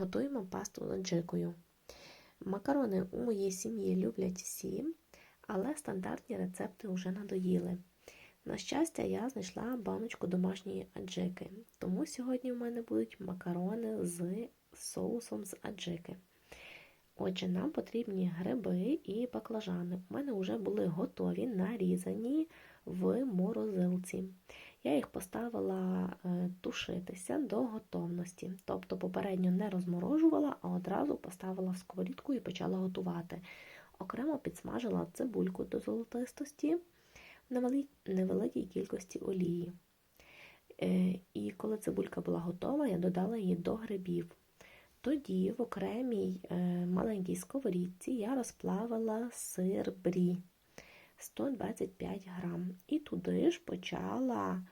Готуємо пасту з аджикою. Макарони у моїй сім'ї люблять всі, але стандартні рецепти вже надоїли. На щастя, я знайшла баночку домашньої аджики, тому сьогодні у мене будуть макарони з соусом з аджики. Отже, нам потрібні гриби і баклажани. У мене вже були готові, нарізані в морозилці. Я їх поставила е, тушитися до готовності. Тобто попередньо не розморожувала, а одразу поставила в сковорідку і почала готувати. Окремо підсмажила цибульку до золотистості в невеликій кількості олії. Е, і коли цибулька була готова, я додала її до грибів. Тоді в окремій е, маленькій сковорідці я розплавила сир брі 125 грам. І туди ж почала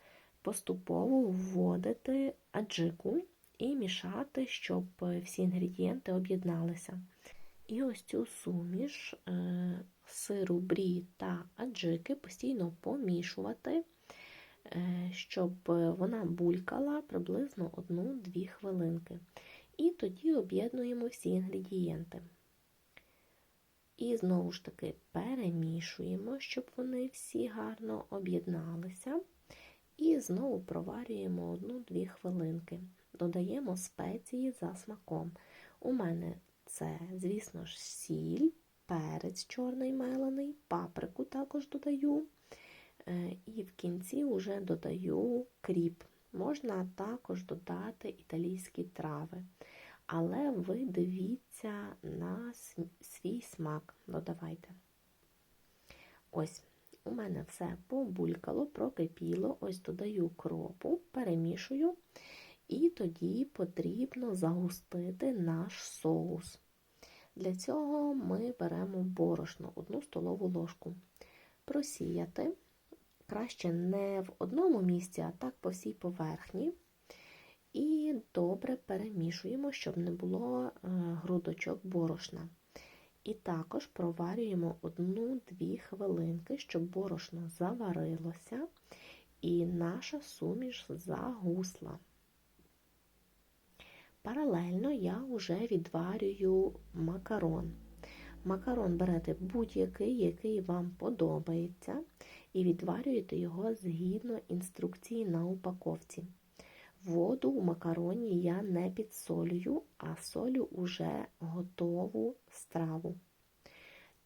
поступово вводити аджику і мішати, щоб всі інгредієнти об'єдналися. І ось цю суміш е, сиру брі та аджики постійно помішувати, е, щоб вона булькала приблизно 1-2 хвилинки. І тоді об'єднуємо всі інгредієнти. І знову ж таки перемішуємо, щоб вони всі гарно об'єдналися. І знову проварюємо 1-2 хвилинки. Додаємо спеції за смаком. У мене це, звісно ж, сіль, перець чорний мелений, паприку також додаю. Е, і в кінці вже додаю кріп. Можна також додати італійські трави. Але ви дивіться на свій смак, додавайте. Ось, у мене все побулькало, прокипіло, ось додаю кропу, перемішую, і тоді потрібно загустити наш соус. Для цього ми беремо борошно, одну столову ложку, просіяти. Краще не в одному місці, а так по всій поверхні. І добре перемішуємо, щоб не було е, грудочок борошна. І також проварюємо 1-2 хвилинки, щоб борошно заварилося і наша суміш загусла. Паралельно я вже відварюю макарон. Макарон берете будь-який, який вам подобається, і відварюєте його згідно інструкції на упаковці. Воду у макароні я не підсолюю, а солю уже готову страву.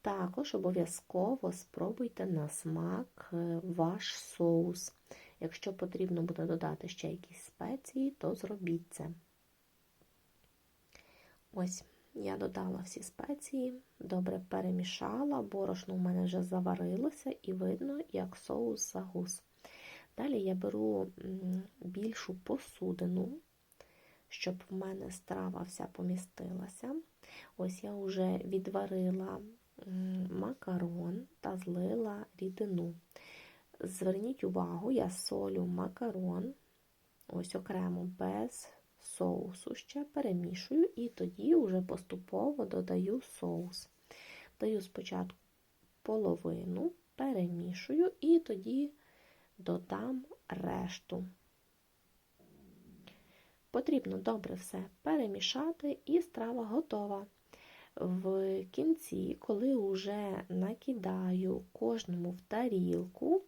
Також обов'язково спробуйте на смак е, ваш соус. Якщо потрібно буде додати ще якісь спеції, то зробіть це. Ось, я додала всі спеції, добре перемішала, борошно у мене вже заварилося, і видно, як соус загус. Далі я беру більшу посудину, щоб в мене страва вся помістилася. Ось я вже відварила макарон та злила рідину. Зверніть увагу, я солю макарон, ось окремо без соусу ще перемішую і тоді вже поступово додаю соус. Даю спочатку половину, перемішую і тоді додам решту. Потрібно добре все перемішати, і страва готова. В кінці, коли вже накидаю кожному в тарілку,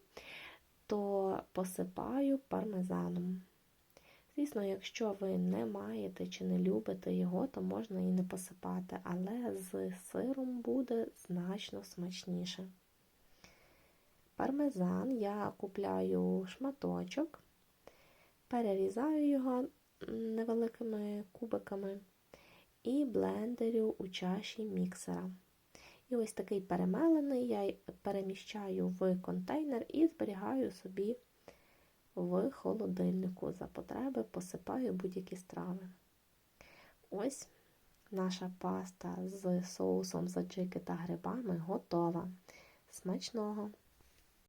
то посипаю пармезаном. Звісно, якщо ви не маєте чи не любите його, то можна і не посипати, але з сиром буде значно смачніше. Пармезан я купляю шматочок, перерізаю його невеликими кубиками і блендерю у чаші міксера. І ось такий перемелений я переміщаю в контейнер і зберігаю собі в холодильнику. За потреби посипаю будь-які страви. Ось наша паста з соусом заджики та грибами готова. Смачного!